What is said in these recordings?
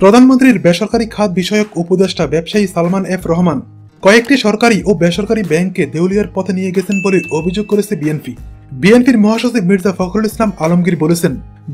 প্রধানমন্ত্রীর বেসরকারি খাত বিষয়ক উপদেষ্টা ব্যবসায়ী সালমান এফ রহমান কয়েকটি সরকারি ও বেসরকারি ব্যাংককে দেউলিয়ার পথে নিয়ে গেছেন বলে অভিযোগ করেছে বিএনপি। বিএনপির মহাসচিব মির্জা ফখরুল ইসলাম আলমগীর বলেছেন,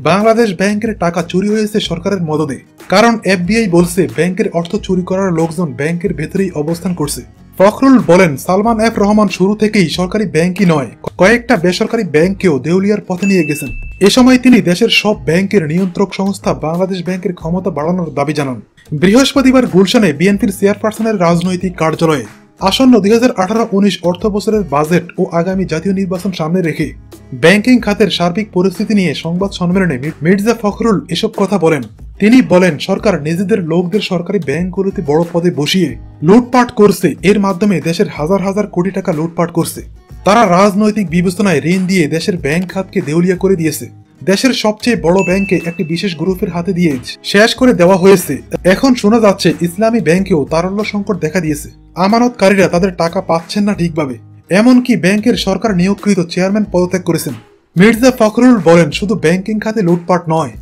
বাংলাদেশ ব্যাংকের টাকা চুরি হয়েছে সরকারের মদদে, কারণ এফবিআই বলছে ব্যাংকের অর্থ চুরি করার লোকজন ব্যাংকের ভেতরেই অবস্থান করছে। ফখরুল বলেন, সালমান এফ রহমান শুরু থেকেই সরকারি ব্যাংকই নয়, কয়েকটা বেসরকারি ব্যাংককেও দেউলিয়ার পথে নিয়ে গেছেন। এ সময় তিনি দেশের সব ব্যাংকের নিয়ন্ত্রক সংস্থা বাংলাদেশ ব্যাংকের ক্ষমতা বাড়ানোর দাবি জানান। বৃহস্পতিবার গুলশানে বিএনপির চেয়ারপারসনের রাজনৈতিক কার্যালয়ে আসন্ন দুই হাজার আঠারো উনিশ অর্থ বছরের বাজেট ও আগামী জাতীয় নির্বাচন সামনে রেখে ব্যাংকিং খাতের সার্বিক পরিস্থিতি নিয়ে সংবাদ সম্মেলনে মির্জা ফখরুল এসব কথা বলেন। তিনি বলেন, সরকার নিজেদের লোকদের সরকারি ব্যাংকগুলোতে বড় পদে বসিয়ে লুটপাট করছে। এর মাধ্যমে দেশের হাজার হাজার কোটি টাকা লুটপাট করছে। তারা রাজনৈতিক বিবেচনায় ঋণ দিয়ে দেশের ব্যাংক খাতকে দেউলিয়া করে দিয়েছে। দেশের সবচেয়ে বড় ব্যাংকে একটি বিশেষ গ্রুপের হাতে দিয়ে শেষ করে দেওয়া হয়েছে। এখন শোনা যাচ্ছে, ইসলামী ব্যাংকেও তারল্য সংকট দেখা দিয়েছে। আমানতকারীরা তাদের টাকা পাচ্ছেন না ঠিকভাবে। এমনকি ব্যাংকের সরকার নিয়োগকৃত চেয়ারম্যান পদত্যাগ করেছেন। মির্জা ফখরুল বলেন, শুধু ব্যাংকিং খাতে লুটপাট নয়,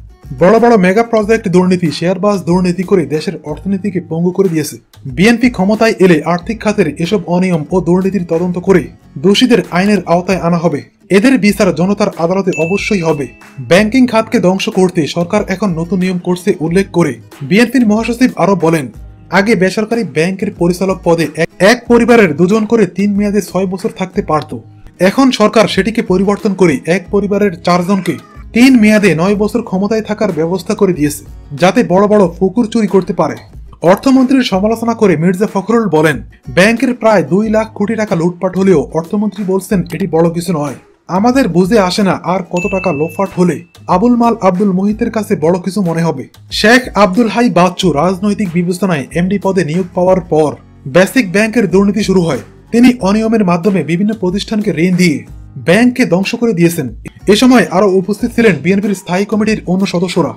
বড় বড় মেগা প্রজেক্ট দুর্নীতি, শেয়ারবাজ দুর্নীতি করে দেশের অর্থনীতিকে পঙ্গু করে দিয়েছে। বিএনপি ক্ষমতায় এলে আর্থিক খাতের এসব অনিয়ম ও দুর্নীতির তদন্ত করে দোষীদের আইনের আওতায় আনা হবে। এদের বিচার জনতার আদালতে অবশ্যই হবে। ব্যাংকিং খাতকে ধ্বংস করতে সরকার এখন নতুন নিয়ম করছে উল্লেখ করে। বিএনপির মহাসচিব আরও বলেন, আগে বেসরকারি ব্যাংকের পরিচালক পদে এক- পরিবারের দুজন করে তিন মেয়াদে ছয় বছর থাকতে পারত। এখন সরকার সেটিকে পরিবর্তন করে এক পরিবারের চারজনকে তিন মেয়াদে নয় বছর ক্ষমতায় থাকার ব্যবস্থা করে দিয়েছে, যাতে বড় বড় পুকুর চুরি করতে পারে। অর্থমন্ত্রীর সমালোচনা করে মির্জা ফখরুল বলেন, ব্যাংকের প্রায় দুই লাখ কোটি টাকা লুটপাট হলেও অর্থমন্ত্রী বলছেন এটি বড় কিছু নয়। আমাদের বুঝে আসে না আর কত টাকা লোফাট হলে আবুল মাল আব্দুল মোহিতের কাছে বড় কিছু মনে হবে। শেখ আব্দুল হাই বাচ্চু রাজনৈতিক বিবেচনায় এমডি পদে নিয়োগ পাওয়ার পর বেসিক ব্যাংকের দুর্নীতি শুরু হয়। তিনি অনিয়মের মাধ্যমে বিভিন্ন প্রতিষ্ঠানকে ঋণ দিয়ে ব্যাংককে ধ্বংস করে দিয়েছেন। এ সময় আরও উপস্থিত ছিলেন বিএনপির স্থায়ী কমিটির অন্য সদস্যরা।